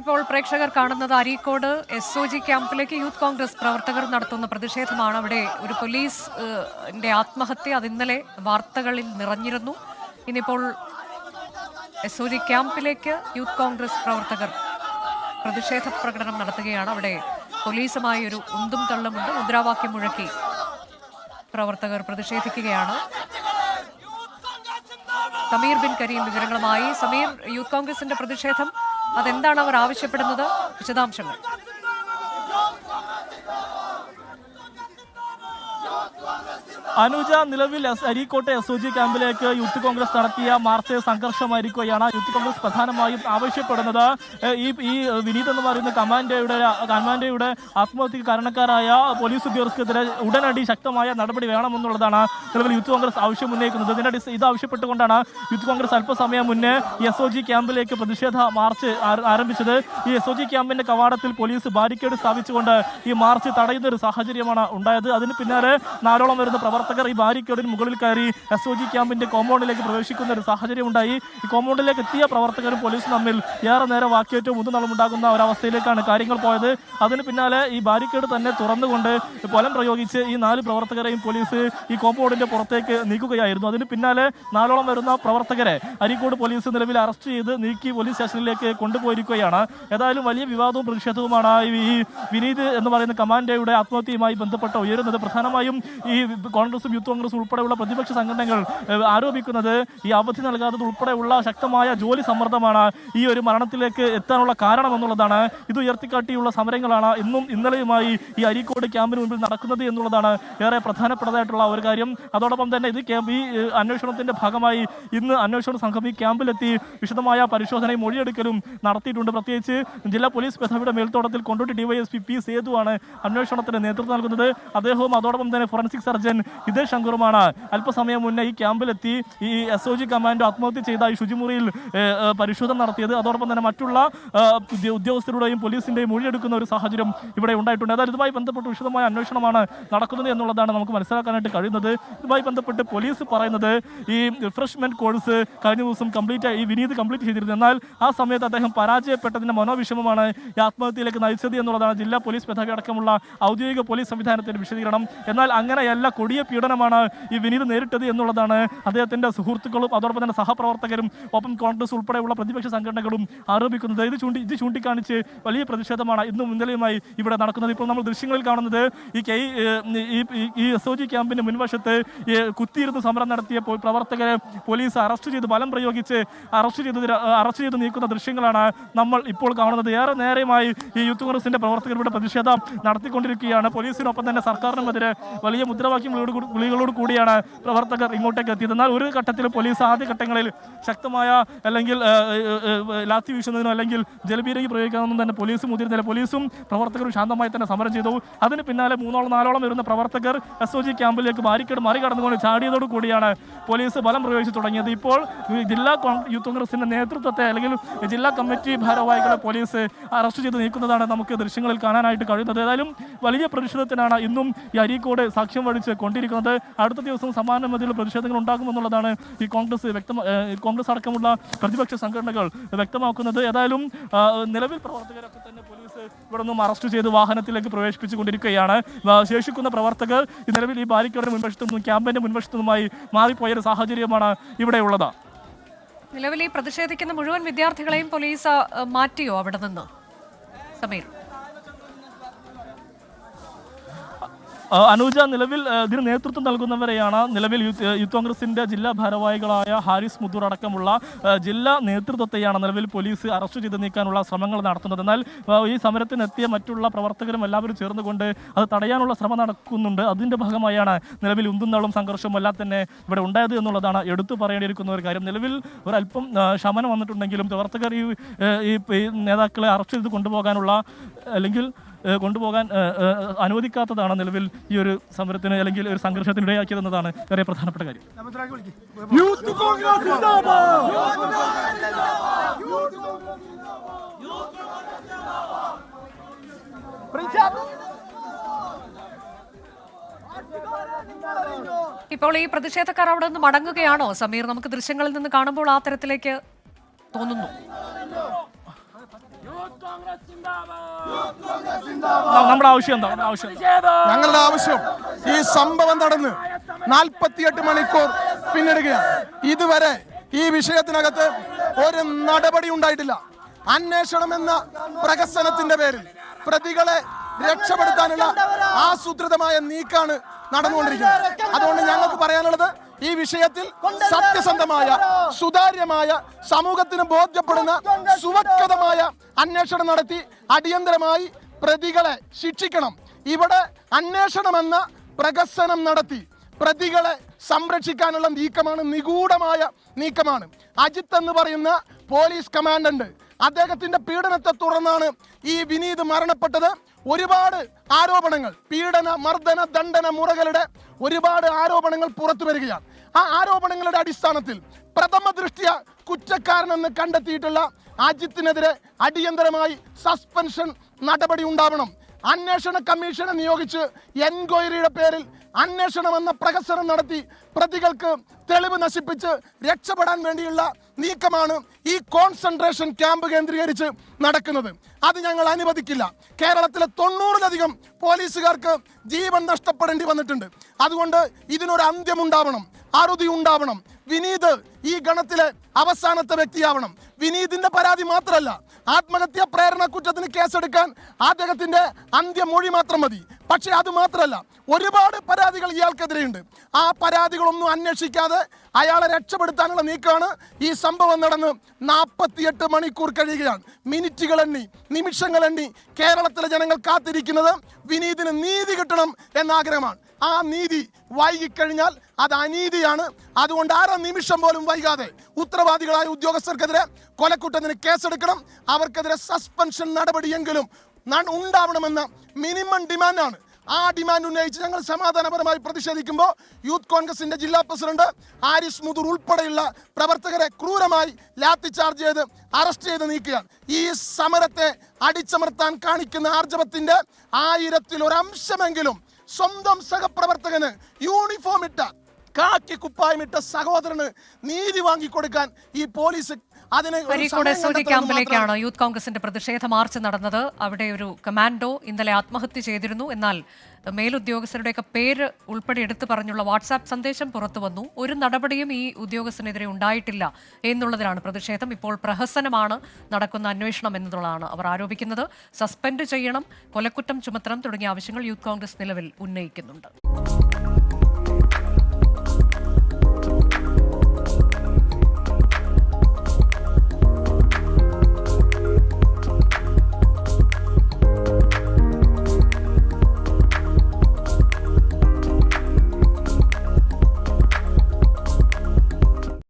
ഇപ്പോൾ പ്രേക്ഷകർ കാണുന്നത് അരീക്കോട് എസ് ഒ ജി ക്യാമ്പിലേക്ക് യൂത്ത് കോൺഗ്രസ് പ്രവർത്തകർ നടത്തുന്ന പ്രതിഷേധമാണ്. അവിടെ ഒരു പോലീസ് ആത്മഹത്യ അത് ഇന്നലെ വാർത്തകളിൽ നിറഞ്ഞിരുന്നു. ഇനിയിപ്പോൾ എസ് ഒ ജി ക്യാമ്പിലേക്ക് യൂത്ത് കോൺഗ്രസ് പ്രവർത്തകർ പ്രതിഷേധ പ്രകടനം നടത്തുകയാണ്. അവിടെ പോലീസുമായി ഒരു ഉന്തും തള്ളുമുണ്ട്. മുദ്രാവാക്യം മുഴക്കി പ്രവർത്തകർ പ്രതിഷേധിക്കുകയാണ്. സമീർ ബിൻ കരീം വിവരങ്ങളുമായി. സമീർ യൂത്ത് കോൺഗ്രസിന്റെ പ്രതിഷേധം അതെന്താണ് അവർ ആവശ്യപ്പെടുന്നത്? വിശദാംശങ്ങൾ. അനുജ നിലവിൽ അരീക്കോട്ടെ എസ് ഒ ജി ക്യാമ്പിലേക്ക് യൂത്ത് കോൺഗ്രസ് നടത്തിയ മാർച്ച് സംഘർഷമായിരിക്കുകയാണ്. യൂത്ത് കോൺഗ്രസ് പ്രധാനമായും ആവശ്യപ്പെടുന്നത്. ഈ ഈ വിനീത് എന്ന് പറയുന്ന കമാൻഡോയുടെ കമാൻഡോയുടെ ആത്മഹത്യക്ക് കാരണക്കാരായ പോലീസ് ഉദ്യോഗസ്ഥർക്കെതിരെ ഉടനടി ശക്തമായ നടപടി വേണമെന്നുള്ളതാണ് നിലവിൽ യൂത്ത് കോൺഗ്രസ് ആവശ്യം ഉന്നയിക്കുന്നത് ഇതിനടി ഇത് ആവശ്യപ്പെട്ടുകൊണ്ടാണ് യൂത്ത് കോൺഗ്രസ് അല്പസമയം മുന്നേ എസ് ഒ ജി ക്യാമ്പിലേക്ക് പ്രതിഷേധ മാർച്ച് ആരംഭിച്ചത്. ഈ എസ് ഒ ജി ക്യാമ്പിന്റെ കവാടത്തിൽ പോലീസ് ബാരിക്കേഡ് സ്ഥാപിച്ചുകൊണ്ട് ഈ മാർച്ച് തടയുന്ന ഒരു സാഹചര്യമാണ് ഉണ്ടായത്. അതിന് പിന്നാലെ നാലോളം വരുന്ന പ്രവർത്തകർ ഈ ബാരിക്കേഡിന് മുകളിൽ കയറി എസ് ഒ ജി ക്യാമ്പിന്റെ കോമ്പൗണ്ടിലേക്ക് പ്രവേശിക്കുന്ന ഒരു സാഹചര്യം ഉണ്ടായി. ഈ കോമ്പൗണ്ടിലേക്ക് എത്തിയ പ്രവർത്തകരും പോലീസും തമ്മിൽ ഏറെ നേരം വാക്കേറ്റവും മുതുനളം ഒരവസ്ഥയിലേക്കാണ് കാര്യങ്ങൾ പോയത്. അതിന് പിന്നാലെ ഈ ബാരിക്കേഡ് തന്നെ തുറന്നുകൊണ്ട് പൊലം പ്രയോഗിച്ച് ഈ നാല് പ്രവർത്തകരെയും പോലീസ് ഈ കോമ്പൗണ്ടിന്റെ പുറത്തേക്ക് നീക്കുകയായിരുന്നു. അതിന് പിന്നാലെ നാലോളം വരുന്ന പ്രവർത്തകരെ അരീക്കോട് പോലീസ് നിലവിൽ അറസ്റ്റ് ചെയ്ത് നീക്കി പോലീസ് സ്റ്റേഷനിലേക്ക് കൊണ്ടുപോയിരിക്കുകയാണ്. ഏതായാലും വലിയ വിവാദവും പ്രതിഷേധവുമാണ് ഈ വിനീത് എന്ന് പറയുന്ന കമാൻഡോയുടെ ആത്മഹത്യയുമായി ബന്ധപ്പെട്ട ഉയരുന്നത്. പ്രധാനമായും ഈ കോൺഗ്രസും യൂത്ത് കോൺഗ്രസും ഉൾപ്പെടെയുള്ള പ്രതിപക്ഷ സംഘടനകൾ ആരോപിക്കുന്നത് ഈ അവധി നൽകാത്തത് ഉൾപ്പെടെയുള്ള ശക്തമായ ജോലി സമ്മർദ്ദമാണ്. ഈ ഒരു മരണത്തിലേക്ക് എത്താനുള്ള കാരണം എന്നുള്ളതാണ്. ഇത് ഉയർത്തിക്കാട്ടിയുള്ള സമരങ്ങളാണ് ഇന്നും ഇന്നലെയുമായി ഈ അരീക്കോട് ക്യാമ്പിന് മുമ്പിൽ നടക്കുന്നത് എന്നുള്ളതാണ് ഏറെ പ്രധാനപ്പെട്ടതായിട്ടുള്ള ഒരു കാര്യം. അതോടൊപ്പം തന്നെ ഇത് ഈ അന്വേഷണത്തിന്റെ ഭാഗമായി ഇന്ന് അന്വേഷണ സംഘം ഈ ക്യാമ്പിലെത്തി വിശദമായ പരിശോധനയും മൊഴിയെടുക്കലും നടത്തിയിട്ടുണ്ട്. പ്രത്യേകിച്ച് ജില്ലാ പോലീസ് മേധാവിയുടെ മേൽത്തോട്ടത്തിൽ കൊണ്ടോട്ടി ഡിവൈഎസ്പി പി സേതുവാണ് അന്വേഷണത്തിന് നേതൃത്വം നൽകുന്നത്. അദ്ദേഹവും അതോടൊപ്പം തന്നെ ഫോറൻസിക് സർജൻ ഹിതേഷ് ശങ്കറുമാണ്. അല്പസമയം മുന്നേ ഈ ക്യാമ്പിലെത്തി ഈ എസ് ഒ ജി കമാൻഡോ ആത്മഹത്യ ചെയ്ത ഈ ശുചിമുറിയിൽ പരിശോധന നടത്തിയത്. അതോടൊപ്പം തന്നെ മറ്റുള്ള ഉദ്യോഗസ്ഥരുടെയും പോലീസിന്റെയും മൊഴിയെടുക്കുന്ന ഒരു സാഹചര്യം ഇവിടെ ഉണ്ടായിട്ടുണ്ട്. അതായത് ഇതുമായി ബന്ധപ്പെട്ട് വിശദമായ അന്വേഷണമാണ് നടക്കുന്നത് എന്നുള്ളതാണ് നമുക്ക് മനസ്സിലാക്കാനായിട്ട് കഴിയുന്നത്. ഇതുമായി ബന്ധപ്പെട്ട് പോലീസ് പറയുന്നത് ഈ റിഫ്രഷ്മെന്റ് കോഴ്സ് കഴിഞ്ഞ ദിവസം കംപ്ലീറ്റ് ഈ വിനീത് കംപ്ലീറ്റ് ചെയ്തിരുന്നു. എന്നാൽ ആ സമയത്ത് അദ്ദേഹം പരാജയപ്പെട്ടതിന്റെ മനോവിഷമമാണ് ഈ ആത്മഹത്യയിലേക്ക് നയിച്ചത് എന്നുള്ളതാണ് ജില്ലാ പോലീസ് മേധാവി അടക്കമുള്ള ഔദ്യോഗിക പോലീസ് സംവിധാനത്തിന്റെ വിശദീകരണം. എന്നാൽ അങ്ങനെയല്ല കൊടിയ പീഡനമാണ് ഈ വിനീത് നേരിട്ടത് എന്നുള്ളതാണ് അദ്ദേഹത്തിന്റെ സുഹൃത്തുക്കളും അതോടൊപ്പം തന്നെ സഹപ്രവർത്തകരും ഒപ്പം കോൺഗ്രസ് ഉൾപ്പെടെയുള്ള പ്രതിപക്ഷ സംഘടനകളും ആരോപിക്കുന്നത്. ഇത് ചൂണ്ടി ഇത് ചൂണ്ടിക്കാണിച്ച് വലിയ പ്രതിഷേധമാണ് ഇന്നും ഇന്നലെയുമായി ഇവിടെ നടക്കുന്നത്. ഇപ്പോൾ നമ്മൾ ദൃശ്യങ്ങളിൽ കാണുന്നത് ഈ കെ ഈ എസ് ഒ ജി ക്യാമ്പിന്റെ മുൻവശത്ത് കുത്തിയിരുന്ന് സമരം നടത്തിയ പ്രവർത്തകരെ പോലീസ് അറസ്റ്റ് ചെയ്ത് ബലം പ്രയോഗിച്ച് അറസ്റ്റ് ചെയ്ത് അറസ്റ്റ് ചെയ്ത് നീക്കുന്ന ദൃശ്യങ്ങളാണ് നമ്മൾ ഇപ്പോൾ കാണുന്നത്. ഏറെ നേരമായി ഈ യൂത്ത് കോൺഗ്രസിന്റെ പ്രവർത്തകർ ഇവിടെ പ്രതിഷേധം നടത്തിക്കൊണ്ടിരിക്കുകയാണ്. പോലീസിനൊപ്പം തന്നെ സർക്കാരിനുമെതിരെ വലിയ മുദ്രാവാക്യങ്ങളോട് വിളികളോട് കൂടിയാണ് പ്രവർത്തകർ ഇങ്ങോട്ടേക്ക് എത്തിയത്. എന്നാൽ ഒരു ഘട്ടത്തിൽ പോലീസ് ആദ്യ ഘട്ടങ്ങളിൽ ശക്തമായ അല്ലെങ്കിൽ ലാത്തി വീശുന്നതിനോ അല്ലെങ്കിൽ ജലപീരങ്കി പ്രയോഗിക്കാമെന്നും തന്നെ പോലീസ് മുതിരുന്നില്ല പോലീസും പ്രവർത്തകരും ശാന്തമായി തന്നെ സമരം ചെയ്തു. അതിന് പിന്നാലെ മൂന്നോളം നാലോളം വരുന്ന പ്രവർത്തകർ എസ് ഒ ജി ക്യാമ്പിലേക്ക് ബാരിക്കേഡ് മറികടന്നുകൊണ്ട് ചാടിയതോടു കൂടിയാണ് പോലീസ് ബലം പ്രയോഗിച്ചു തുടങ്ങിയത്. ഇപ്പോൾ ജില്ലാ യൂത്ത് കോൺഗ്രസിന്റെ നേതൃത്വത്തെ അല്ലെങ്കിൽ ജില്ലാ കമ്മിറ്റി ഭാരവാഹികളെ പോലീസ് അറസ്റ്റ് ചെയ്ത് നീക്കുന്നതാണ് നമുക്ക് ദൃശ്യങ്ങളിൽ കാണാനായിട്ട് കഴിയുന്നത്. ഏതായാലും വലിയ പ്രതിഷേധത്തിനാണ് ഇന്നും ഈ അരീക്കോട് സാക്ഷ്യം വഹിച്ച് കൊണ്ടിരിക്കുന്നത്. അടുത്ത ദിവസം സമാന മതിയിൽ പ്രതിഷേധങ്ങൾ ഉണ്ടാകുമെന്നുള്ളതാണ് ഈ കോൺഗ്രസ് വ്യക്തം കോൺഗ്രസ് അടക്കമുള്ള പ്രതിപക്ഷ സംഘടനകൾ വ്യക്തമാക്കുന്നത്. ഏതായാലും നിലവിൽ പ്രവർത്തകരൊക്കെ തന്നെ പോലീസ് ഇവിടെ നിന്നും അറസ്റ്റ് ചെയ്ത് വാഹനത്തിലേക്ക് പ്രവേശിപ്പിച്ചുകൊണ്ടിരിക്കുകയാണ്. കൊണ്ടിരിക്കുകയാണ് ശേഷിക്കുന്ന പ്രവർത്തകർ നിലവിൽ ഈ ബാരിക്കേഡിന് മുൻവശത്തു നിന്നും ക്യാമ്പിന്റെ മുൻവശത്തു നിന്നുമായി മാറിപ്പോയ ഒരു സാഹചര്യമാണ് ഇവിടെയുള്ളത് നിലവിൽ ഈ പ്രതിഷേധിക്കുന്ന മുഴുവൻ വിദ്യാർത്ഥികളെയും പോലീസ് മാറ്റിയോ അവിടെ നിന്ന്? സമീർ ആ, അനൂജ നിലവിൽ ഇതിന് നേതൃത്വം നൽകുന്നവരെയാണ് നിലവിൽ യൂത്ത് കോൺഗ്രസിന്റെ ജില്ലാ ഭാരവാഹികളായ ഹാരിസ് മുദൂർ അടക്കമുള്ള ജില്ലാ നേതൃത്വത്തെയാണ് നിലവിൽ പോലീസ് അറസ്റ്റ് ചെയ്ത് നീക്കാനുള്ള ശ്രമങ്ങൾ നടത്തുന്നത്. എന്നാൽ ഈ സമരത്തിനെത്തിയ മറ്റുള്ള പ്രവർത്തകരും എല്ലാവരും ചേർന്നുകൊണ്ട് അത് തടയാനുള്ള ശ്രമം നടക്കുന്നുണ്ട്. അതിന്റെ ഭാഗമായാണ് നിലവിൽ ഉന്തുന്നളും സംഘർഷവും എല്ലാം തന്നെ ഇവിടെ ഉണ്ടായത് എന്നുള്ളതാണ് എടുത്തു പറയേണ്ടിയിരിക്കുന്ന ഒരു കാര്യം. നിലവിൽ ഒരല്പം ശമനം വന്നിട്ടുണ്ടെങ്കിലും പ്രവർത്തകർ ഈ നേതാക്കളെ അറസ്റ്റ് ചെയ്ത് കൊണ്ടുപോകാനുള്ള അല്ലെങ്കിൽ കൊണ്ടുപോകാൻ അനുവദിക്കാത്തതാണ് നിലവിൽ ഈ ഒരു സമരത്തിന് അല്ലെങ്കിൽ ഒരു സംഘർഷത്തിന് ഇടയാക്കിയതെന്നതാണ് ഏറെ പ്രധാനപ്പെട്ട കാര്യം. യൂത്ത് കോൺഗ്രസ് ഇപ്പോൾ ഈ പ്രതിഷേധക്കാർ അവിടെ നിന്ന് മടങ്ങുകയാണോ? സമീർ നമുക്ക് ദൃശ്യങ്ങളിൽ നിന്ന് കാണുമ്പോൾ ആ തരത്തിലേക്ക് തോന്നുന്നു. നമ്മുടെ ആവശ്യം എന്താ? നമ്മുടെ ആവശ്യം? ഞങ്ങളുടെ ആവശ്യം ഈ സംഭവം നടന്ന് നാൽപ്പത്തിയെട്ട് മണിക്കൂർ പിന്നിടുകയാണ്. ഇതുവരെ ഈ വിഷയത്തിനകത്ത് ഒരു നടപടി ഉണ്ടായിട്ടില്ല. അന്വേഷണം എന്ന പ്രകസനത്തിന്റെ പേരിൽ പ്രതികളെ രക്ഷപ്പെടുത്താനുള്ള ആസൂത്രിതമായ നീക്കാണ് നടന്നുകൊണ്ടിരിക്കുന്നത്. അതുകൊണ്ട് ഞങ്ങൾക്ക് പറയാനുള്ളത് ഈ വിഷയത്തിൽ സത്യസന്ധമായ സുതാര്യമായ സമൂഹത്തിന് ബോധ്യപ്പെടുന്ന സുവക്തമായ അന്വേഷണം നടത്തി അടിയന്തരമായി പ്രതികളെ ശിക്ഷിക്കണം. ഇവിടെ അന്വേഷണമെന്ന പ്രകസനം നടത്തി പ്രതികളെ സംരക്ഷിക്കാനുള്ള നീക്കമാണ് നിഗൂഢമായ നീക്കമാണ്. അജിത്ത് എന്ന് പറയുന്ന പോലീസ് കമാൻഡന്റ് അദ്ദേഹത്തിന്റെ പീഡനത്തെ തുടർന്നാണ് ഈ വിനീത് മരണപ്പെട്ടത്. ഒരുപാട് ആരോപണങ്ങൾ പീഡന മർദ്ദന ദണ്ഡന മുറകളുടെ ഒരുപാട് ആരോപണങ്ങൾ പുറത്തു വരികയാണ്. ആ ആരോപണങ്ങളുടെ അടിസ്ഥാനത്തിൽ പ്രഥമ ദൃഷ്ടിയ കുറ്റക്കാരനെന്ന് കണ്ടെത്തിയിട്ടുള്ള അജിത്തിനെതിരെ അടിയന്തരമായി സസ്പെൻഷൻ നടപടി ഉണ്ടാവണം. അന്വേഷണ കമ്മീഷനെ നിയോഗിച്ച് എൻക്വയറിയുടെ പേരിൽ അന്വേഷണം എന്ന പ്രഹസനം നടത്തി പ്രതികൾക്ക് തെളിവ് നശിപ്പിച്ച് രക്ഷപ്പെടാൻ വേണ്ടിയുള്ള നീക്കമാണ് ഈ കോൺസെൻട്രേഷൻ ക്യാമ്പ് കേന്ദ്രീകരിച്ച് നടക്കുന്നത്. അത് ഞങ്ങൾ അനുവദിക്കില്ല. കേരളത്തിലെ തൊണ്ണൂറിലധികം പോലീസുകാർക്ക് ജീവൻ നഷ്ടപ്പെടേണ്ടി വന്നിട്ടുണ്ട്. അതുകൊണ്ട് ഇതിനൊരു അന്ത്യമുണ്ടാവണം. അറുതി ഉണ്ടാവണം. വിനീത് ഈ ഗണത്തിലെ അവസാനത്തെ വ്യക്തിയാവണം. വിനീതിന്റെ പരാതി മാത്രമല്ല ആത്മഹത്യാ പ്രേരണ കുറ്റത്തിന് കേസെടുക്കാൻ അദ്ദേഹത്തിന്റെ അന്ത്യമൊഴി മാത്രം മതി. പക്ഷെ അത് മാത്രമല്ല ഒരുപാട് പരാതികൾ ഇയാൾക്കെതിരെയുണ്ട്. ആ പരാതികളൊന്നും അന്വേഷിക്കാതെ അയാളെ രക്ഷപ്പെടുത്താനുള്ള നീക്കമാണ് ഈ സംഭവം നടന്ന് നാൽപ്പത്തിയെട്ട് മണിക്കൂർ കഴിയുകയാണ്. മിനിറ്റുകൾ എണ്ണി നിമിഷങ്ങൾ എണ്ണി കേരളത്തിലെ ജനങ്ങൾ കാത്തിരിക്കുന്നത് വിനീതിന് നീതി കിട്ടണം എന്ന ആഗ്രഹമാണ് ആ നീതി വൈകിക്കഴിഞ്ഞാൽ അത് അനീതിയാണ്. അതുകൊണ്ട് ആരോ നിമിഷം പോലും വൈകാതെ ഉത്തരവാദികളായ ഉദ്യോഗസ്ഥർക്കെതിരെ കൊലക്കുറ്റത്തിന് കേസെടുക്കണം. അവർക്കെതിരെ സസ്പെൻഷൻ നടപടിയെങ്കിലും ഉണ്ടാവണമെന്ന മിനിമം ഡിമാൻഡാണ്. ആ ഡിമാൻഡ് ഉന്നയിച്ച് ഞങ്ങൾ സമാധാനപരമായി പ്രതിഷേധിക്കുമ്പോൾ യൂത്ത് കോൺഗ്രസിന്റെ ജില്ലാ പ്രസിഡന്റ് ആരിസ് മുതുർ ഉൾപ്പെടെയുള്ള പ്രവർത്തകരെ ക്രൂരമായി ലാത്തി ചാർജ് ചെയ്ത് അറസ്റ്റ് ചെയ്ത് നീക്കുകയാണ്. ഈ സമരത്തെ അടിച്ചമർത്താൻ കാണിക്കുന്ന ആർജവത്തിന്റെ ആയിരത്തിൽ ഒരംശമെങ്കിലും സ്വന്തം സഹപ്രവർത്തകന് യൂണിഫോം ഇട്ട കാക്കി കുപ്പായമിട്ട സഹോദരന് നീതി വാങ്ങിക്കൊടുക്കാൻ ഈ പോലീസ് അതിന് ഒരു അരീക്കോട് സമയം എസ് ഒ ജി ക്യാമ്പിലേക്കാണ് യൂത്ത് കോൺഗ്രസിന്റെ പ്രതിഷേധ മാർച്ച് നടന്നത്. അവിടെ ഒരു കമാൻഡോ ഇന്നലെ ആത്മഹത്യ ചെയ്തിരുന്നു. എന്നാൽ മേലുദ്യോഗസ്ഥരുടെയൊക്കെ പേര് ഉൾപ്പെടെ എടുത്തു പറഞ്ഞുള്ള വാട്സാപ്പ് സന്ദേശം പുറത്തു വന്നു. ഒരു നടപടിയും ഈ ഉദ്യോഗസ്ഥനെതിരെ ഉണ്ടായിട്ടില്ല എന്നുള്ളതിലാണ് പ്രതിഷേധം. ഇപ്പോൾ പ്രഹസനമാണ് നടക്കുന്ന അന്വേഷണം എന്നുള്ളതാണ് അവർ ആരോപിക്കുന്നത്. സസ്പെൻഡ് ചെയ്യണം കൊലക്കുറ്റം ചുമത്തണം തുടങ്ങിയ ആവശ്യങ്ങൾ യൂത്ത് കോൺഗ്രസ് നിലവിൽ ഉന്നയിക്കുന്നുണ്ട്.